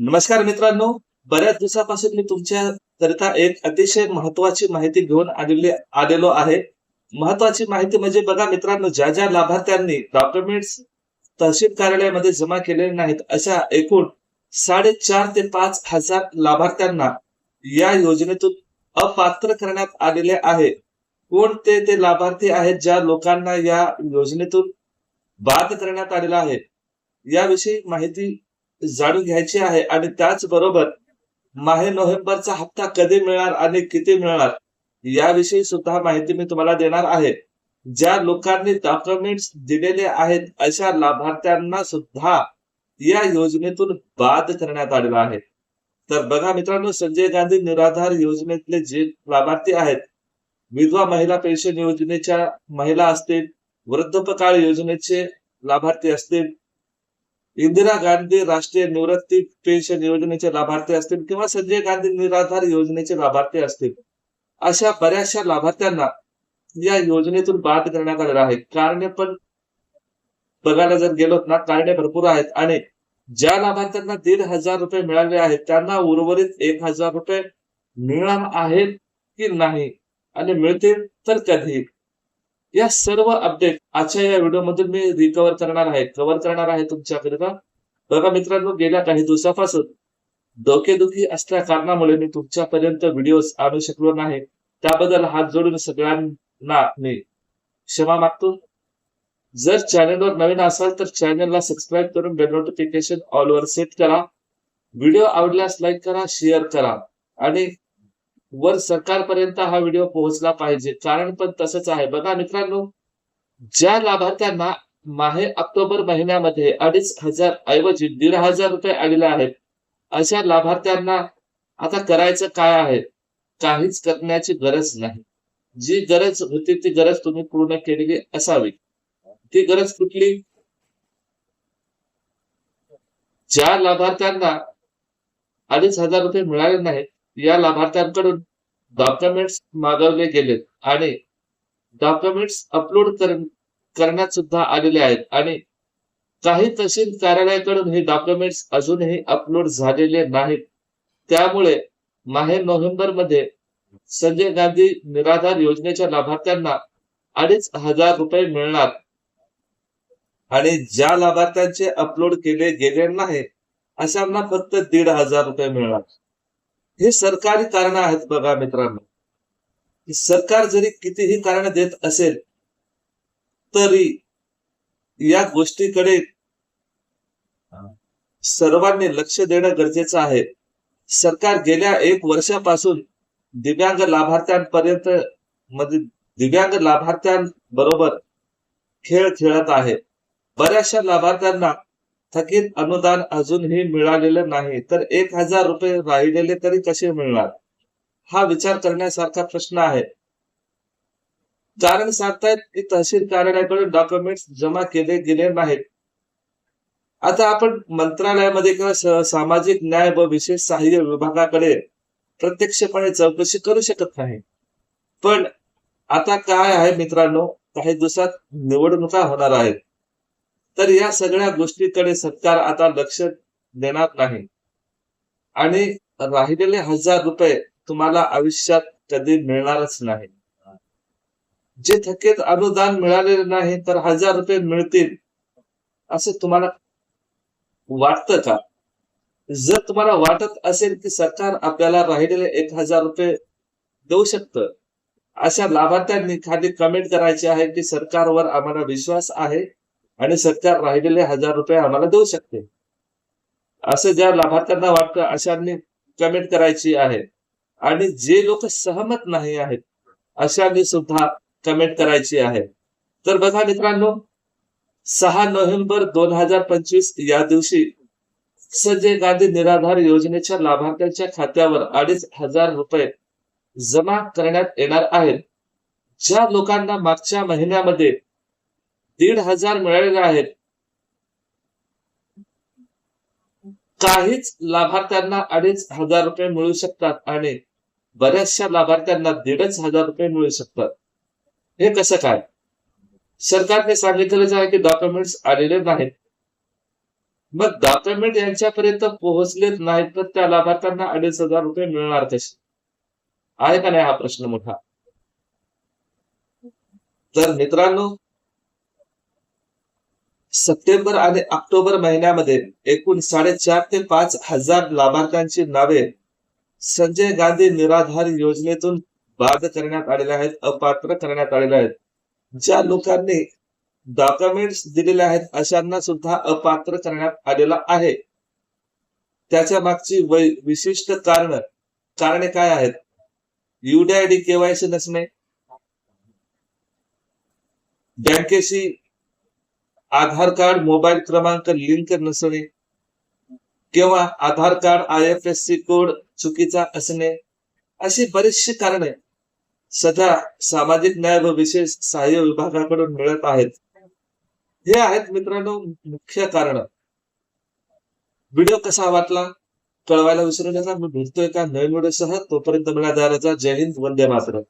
नमस्कार मित्रांनो. बऱ्याच दिवसापासून मी तुमच्या करता एक अतिशय महत्वाची माहिती घेऊन आलेली आलेलो आहे. महत्वाची माहिती म्हणजे बघा मित्रांनो ज्या ज्या लाभार्थ्यांनी डॉक्युमेंट्स तहसील कार्यालयामध्ये जमा केलेले नाहीत अशा एकूण साडेचार ते पाच हजार लाभार्थ्यांना या योजनेतून अपात्र करण्यात आलेले आहे. कोणते ते लाभार्थी आहेत ज्या लोकांना या योजनेतून बाद करण्यात आलेला आहे? याविषयी माहिती जाणून घ्यायची आहे आणि त्याचबरोबर माहे नोव्हेंबरचा हप्ता कधी मिळणार आणि किती मिळणार याविषयी सुद्धा माहिती मी तुम्हाला देणार आहे. ज्या लोकांनी डॉक्युमेंट्स दिलेले आहेत अशा लाभार्थ्यांना सुद्धा या योजनेतून बाद करण्यात आलेला आहे. तर बघा मित्रांनो संजय गांधी निराधार योजनेतले जे लाभार्थी आहेत विधवा महिला पेन्शन योजनेच्या महिला असतील वृद्धपकाळ योजनेचे लाभार्थी असतील इंदिरा गांधी राष्ट्रीय निवृत्ती पेन्शन योजनेचे लाभार्थी असतील किंवा संजय गांधी निराधार योजनेचे लाभार्थी असतील अशा बऱ्याचशा लाभार्थ्यांना या योजनेतून बाद करण्यात आलेला आहे. कारणे पण बघायला जर गेलो ना कारणे भरपूर आहेत आणि ज्या लाभार्थ्यांना दीड हजार रुपये मिळाले आहेत त्यांना उर्वरित एक हजार रुपये मिळणार आहेत की नाही आणि मिळतील तर कधी? या सर्व अपडेट आजच्या या व्हिडिओमधून मी रिकवर करणार आहे. कव्हर करणार आहे तुमच्याकरिता बघा मित्रांनो गेल्या काही दिवसापासून डोकेदुखी असल्या कारणामुळे मी तुमच्यापर्यंत व्हिडिओ आणू शकलो नाही. त्याबद्दल हात जोडून सगळ्यांना मी क्षमा मागतो. जर चॅनलवर नवीन असाल तर चॅनलला सबस्क्राईब करून बेल नोटिफिकेशन ऑलवर सेट करा. व्हिडिओ आवडल्यास लाईक करा शेअर करा. आणि वर सरकारपर्यंत हा व्हिडिओ पोहोचला पाहिजे. कारण पण तसंच आहे. बघा मित्रांनो ज्या लाभार्थ्यांना माहे ऑक्टोबर महिन्यामध्ये अडीच हजार ऐवजी दीड हजार रुपये आलेले आहेत अशा लाभार्थ्यांना आता करायचं काय आहे? काहीच करण्याची गरज नाही. जी गरज होती ती गरज तुम्ही पूर्ण केलेली असावी. ती गरज कुठली? ज्या लाभार्थ्यांना अडीच हजार रुपये मिळाले नाहीत या लाभार्थ्यांकडून डॉक्युमेंट्स मागवले गेलेत आणि डॉक्युमेंट्स अपलोड करण्यात सुद्धा आलेले आहेत. आणि काही तहसील कार्यालयाकडून हे डॉक्युमेंट्स अजूनही अपलोड झालेले नाहीत. त्यामुळे माहे नोव्हेंबरमध्ये संजय गांधी निराधार योजनेच्या लाभार्थ्यांना अडीच हजार रुपये मिळणार. आणि ज्या लाभार्थ्यांचे अपलोड केले गेले नाही अशांना फक्त दीड हजार रुपये मिळणार. हे सरकारी कारण आहेत बघा मित्रांनो. सरकार जरी कितीही कारण देत असेल तरी या गोष्टीकडे सर्वांनी लक्ष देणं गरजेचं आहे. सरकार गेल्या एक वर्षापासून दिव्यांग लाभार्थ्यांपर्यंत मध्ये दिव्यांग लाभार्थ्यांबरोबर खेळ खेळत आहे. बऱ्याचशा लाभार्थ्यांना थकीत अनुदान अजूनही मिळालेलं नाही तर एक हजार रुपये राहिलेले तरी कसे मिळणार? हा विचार करण्यासारखा प्रश्न आहे. कारण सांगतायत की तहसील कार्यालयाकडे डॉक्युमेंट्स जमा केले गेले नाहीत. आता आपण मंत्रालयामध्ये किंवा सामाजिक न्याय व विशेष सहाय्य विभागाकडे प्रत्यक्षपणे चौकशी करू शकत नाही. पण आता काय आहे मित्रांनो? काही दिवसात निवडणुका होणार आहेत. तर या सगळ्या गोष्टीकडे सरकार आता लक्ष देणार नाही. आणि राहिलेले हजार रुपये तुम्हाला आयुष्यात कधी मिळणारच नाही. जे थकीत अनुदान मिळालेले नाही तर हजार रुपये मिळतील असं तुम्हाला वाटतं का? जर तुम्हाला वाटत असेल की सरकार आपल्याला राहिलेले एक हजार रुपये देऊ शकतं अशा लाभार्थ्यांनी खाली कमेंट करायची आहे की सरकारवर आम्हाला विश्वास आहे? आणि सरकार राहिलेले हजार रुपये आम्हाला देऊ शकते. असं ज्या लाभार्थ्यांना वाटतं अशांनी कमेंट करायची आहे. आणि जे लोक सहमत नाही आहेत अशांनी सुद्धा कमेंट करायची आहे. तर बघा मित्रांनो सहा नोव्हेंबर दोन हजार पंचवीस या दिवशी संजय गांधी निराधार योजनेच्या लाभार्थ्यांच्या खात्यावर अडीच हजार रुपये जमा करण्यात येणार आहेत. ज्या लोकांना मागच्या महिन्यामध्ये दीड हजार मिळालेले आहेत. काहीच लाभार्थ्यांना अडीच हजार रुपये मिळू शकतात आणि बऱ्याचशा लाभार्थ्यांना दीडच हजार रुपये मिळू शकतात. हे कसं काय? सरकारने सांगितलेलं आहे की डॉक्युमेंट्स आलेले नाहीत. मग डॉक्युमेंट यांच्यापर्यंत पोहोचलेच नाहीत तर त्या लाभार्थ्यांना अडीच हजार रुपये मिळणार कसे? आहे का नाही हा प्रश्न मोठा? तर मित्रांनो सप्टेंबर आणि ऑक्टोबर महिन्यामध्ये एकूण साडेचार ते पाच हजार लाभार्थ्यांची नावे संजय गांधी निराधार योजनेतून बाद करण्यात आलेले आहेत अपात्र करण्यात आलेले आहेत. ज्या लोकांनी डॉक्युमेंट्स दिलेले आहेत अशांना सुद्धा अपात्र करण्यात आलेला आहे. त्याच्या मागची वै- विशिष्ट कारण कारणे काय आहेत? युडीआयडी केवायसी नसणे. बँकेशी आधार कार्ड मोबाईल क्रमांक लिंक नसणे. किंवा Aadhaar card I F S C code चुकीचा असणे. अशी बरीचशी कारणे सध्या सामाजिक न्याय व विशेष सहाय्य विभागाकडून मिळत आहेत. हे आहेत मित्रांनो मुख्य कारण. व्हिडिओ कसा वाटला? कळवायला विसरू नका. मी भेटतोय का? नवीन व्हिडिओसह तोपर्यंत मला जय हिंद. वंदे मातरम.